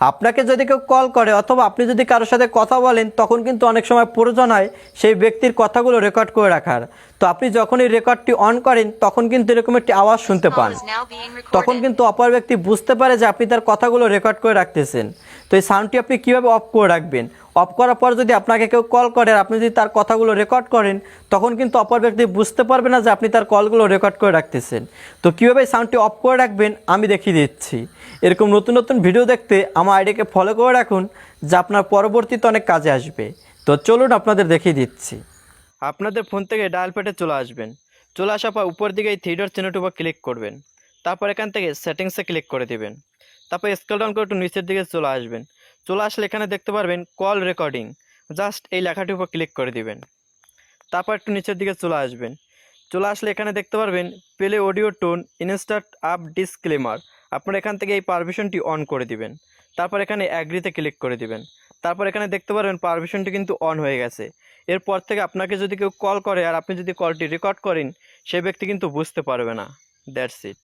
আপনাকে যদি কেউ কল করে অথবা আপনি যদি কারোর সাথে কথা বলেন তখন কিন্তু অনেক সময় প্রয়োজন হয় সেই ব্যক্তির কথাগুলো রেকর্ড করে রাখার। তো আপনি যখন এই রেকর্ডটি অন করেন তখন কিন্তু এরকম একটি আওয়াজ শুনতে পান। তখন কিন্তু অপর ব্যক্তি বুঝতে পারে যে আপনি তার কথাগুলো রেকর্ড করে রাখতেছেন। তো এই সাউন্ডটি আপনি কীভাবে অফ করে রাখবেন? অফ করার পর যদি আপনাকে কেউ কল করে, আপনি যদি তার কথাগুলো রেকর্ড করেন, তখন কিন্তু অপর ব্যক্তি বুঝতে পারবে না যে আপনি তার কলগুলো রেকর্ড করে রাখতেছেন। তো কীভাবে সাউন্ডটি অফ করে রাখবেন, আমি দেখিয়ে দিচ্ছি। এরকম নতুন নতুন ভিডিও দেখতে আমার আইডিকে ফলো করে রাখুন, যা আপনার পরবর্তীতে অনেক কাজে আসবে। তো চলুন আপনাদের দেখিয়ে দিচ্ছি। আপনাদের ফোন থেকে ডায়াল প্যাডে চলে আসবেন। চলে আসার পর উপর দিকে এই থ্রিডর চিহ্নটির উপর ক্লিক করবেন। তারপর এখান থেকে সেটিংসে ক্লিক করে দেবেন। তারপর স্কেল ডাউন করে একটু নিচের দিকে চলে আসবেন। চলে আসলে এখানে দেখতে পারবেন কল রেকর্ডিং জাস্ট এই লেখাটির উপর ক্লিক করে দিবেন। তারপর একটু নিচের দিকে চলে আসবেন। চলে আসলে এখানে দেখতে পারবেন প্লে অডিও টোন ইনস্টার্ট আপ ডিসক্লেমার আপনারা এখান থেকে এই পারমিশনটি অন করে দিবেন। তারপর এখানে অ্যাগ্রিতে ক্লিক করে দিবেন। তারপর এখানে দেখতে পারবেন পারমিশনটি কিন্তু অন হয়ে গেছে। এরপর থেকে আপনাকে যদি কেউ কল করে আর আপনি যদি কলটি রেকর্ড করেন, সে ব্যক্তি কিন্তু বুঝতে পারবে না। That's it